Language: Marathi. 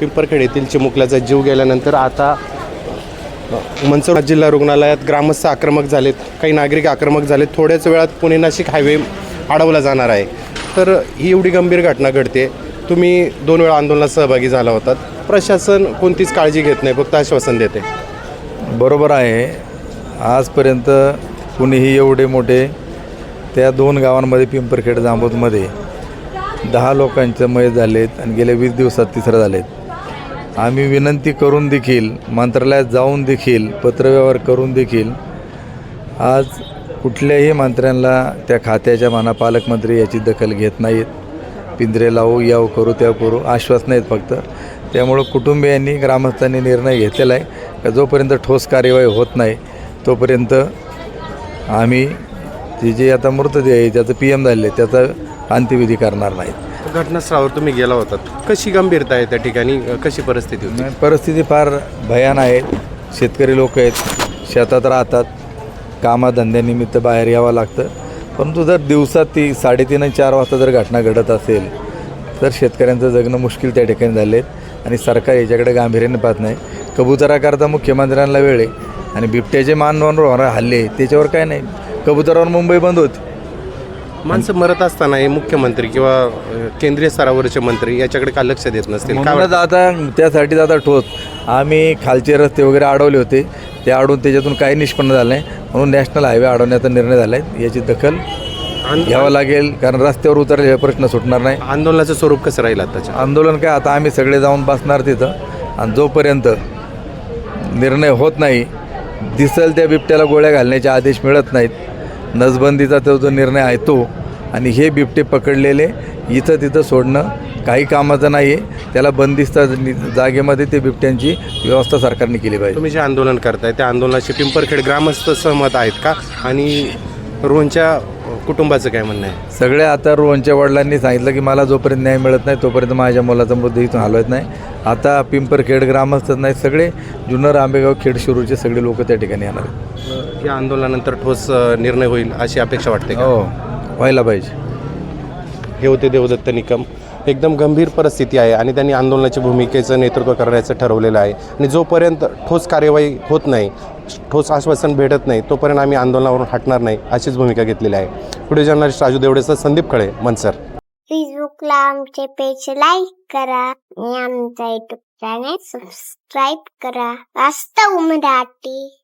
पिंपरखेड येथील चिमुकल्याचा जीव गेल्यानंतर आता मनसुरा जिल्हा रुग्णालयात ग्रामस्थ आक्रमक झालेत काही नागरिक आक्रमक झालेत. थोड्याच वेळात पुणे नाशिक हायवे अडवला जाणार आहे. तर ही एवढी गंभीर घटना घडते. तुम्ही दोन वेळा आंदोलनात सहभागी झाला होतात. प्रशासन कोणतीच काळजी घेत नाही फक्त आश्वासन देते. बरोबर आहे. आजपर्यंत कुणीही एवढे मोठे त्या दोन गावांमध्ये पिंपरखेड जांबूतमध्ये दहा लोकांचे मय झालेत आणि गेल्या वीस दिवसात तिसरं झालेत. आम्ही विनंती करून देखील मंत्रालयात जाऊन देखील पत्रव्यवहार करून देखील आज कुठल्याही मंत्र्यांना त्या खात्याच्या माना पालकमंत्री याची दखल घेत नाहीत. पिंजरे लावू याव करू त्या करू आश्वासन आहेत फक्त. त्यामुळं कुटुंबियांनी ग्रामस्थांनी निर्णय घेतलेला आहे का जोपर्यंत ठोस कार्यवाही होत नाही तोपर्यंत आम्ही ती जे आता मृतदेह आहे त्याचं पी एम झालेलं आहे त्याचा अंत्यविधी करणार नाहीत. घटनास्थळावर तुम्ही गेला होतात कशी गंभीरता आहे त्या ठिकाणी? कशी परिस्थिती होती? नाही, परिस्थिती फार भयान आहे. शेतकरी लोक आहेत शेतात राहतात. कामाधंद्यानिमित्त बाहेर यावं लागतं. परंतु जर दिवसात ती साडेतीन आणि चार वाजता जर घटना घडत असेल तर शेतकऱ्यांचं जगणं मुश्किल त्या ठिकाणी झाले आहेत आणि सरकार याच्याकडे गांभीर्याने पाहत नाही. कबुतराकरता मुख्यमंत्र्यांना वेळ आहे. आणि बिबट्याचे मानवांवर होणारे हल्ले त्याच्यावर काय नाही. कबुतरावर मुंबई बंद होती. माणसं मरत असताना हे मुख्यमंत्री किंवा केंद्रीय स्तरावरचे मंत्री याच्याकडे का लक्ष देत नसतील? काय म्हणूनच? आता त्यासाठीच आता ठोस. आम्ही खालचे रस्ते वगैरे अडवले होते. ते अडवून त्याच्यातून काही निष्पन्न झालं नाही. म्हणून नॅशनल हायवे अडवण्याचा निर्णय झाला आहे. याची दखल घ्यावं लागेल कारण रस्त्यावर उतरले हे प्रश्न सुटणार नाही. आंदोलनाचं स्वरूप कसं राहील आताच्या आंदोलन काय आता आम्ही सगळे जाऊन बसणार तिथं. आणि जोपर्यंत निर्णय होत नाही दिसल त्या बिबट्याला गोळ्या घालण्याचे आदेश मिळत नाहीत नसबंदीचा तो जो निर्णय आहे तो. आणि हे बिबटे पकडलेले इथं तिथं सोडणं काही कामाचं नाही आहे त्याला बंदिस्त जागेमध्ये ते बिबट्यांची व्यवस्था सरकारने केली पाहिजे. तुम्ही जे आंदोलन करताय त्या आंदोलनाशी पिंपरखेड ग्रामस्थ सहमत आहेत का? आणि रोहनच्या कुटुंबाचं काय म्हणणं आहे? सगळे आता रोहनच्या वडिलांनी सांगितलं की मला जोपर्यंत न्याय मिळत नाही तोपर्यंत माझ्या मुलाचा मृत्यू इथून हलवत नाही. आता पिंपरखेड ग्रामस्थ नाही सगळे जुन्नर आंबेगाव खेड शिरूरचे सगळे लोक त्या ठिकाणी येणार आहेत. या आंदोलनानंतर ठोस अ, निर्णय होईल अशी अपेक्षा वाटते का? हो व्हायला पाहिजे. हे होते देवदत्त निकम. एकदम गंभीर परिस्थिती आहे आणि त्यांनी आंदोलनाच्या भूमिकेचं नेतृत्व करण्याचं ठरवलेलं आहे. आणि जोपर्यंत ठोस कार्यवाही होत नाही ठोस आश्वासन भेटत नाही तोपर्यंत आम्ही आंदोलनावरून हटणार नाही अशीच भूमिका घेतलेली आहे. पुढे जर्नलिस्ट राजू देवडेसह संदीप खळे मनसर. फेसबुकला आमचे पेज लाईक करा आणि आमचा युट्यूब चॅनेल सबस्क्राईब करा. वास्तव मराठी.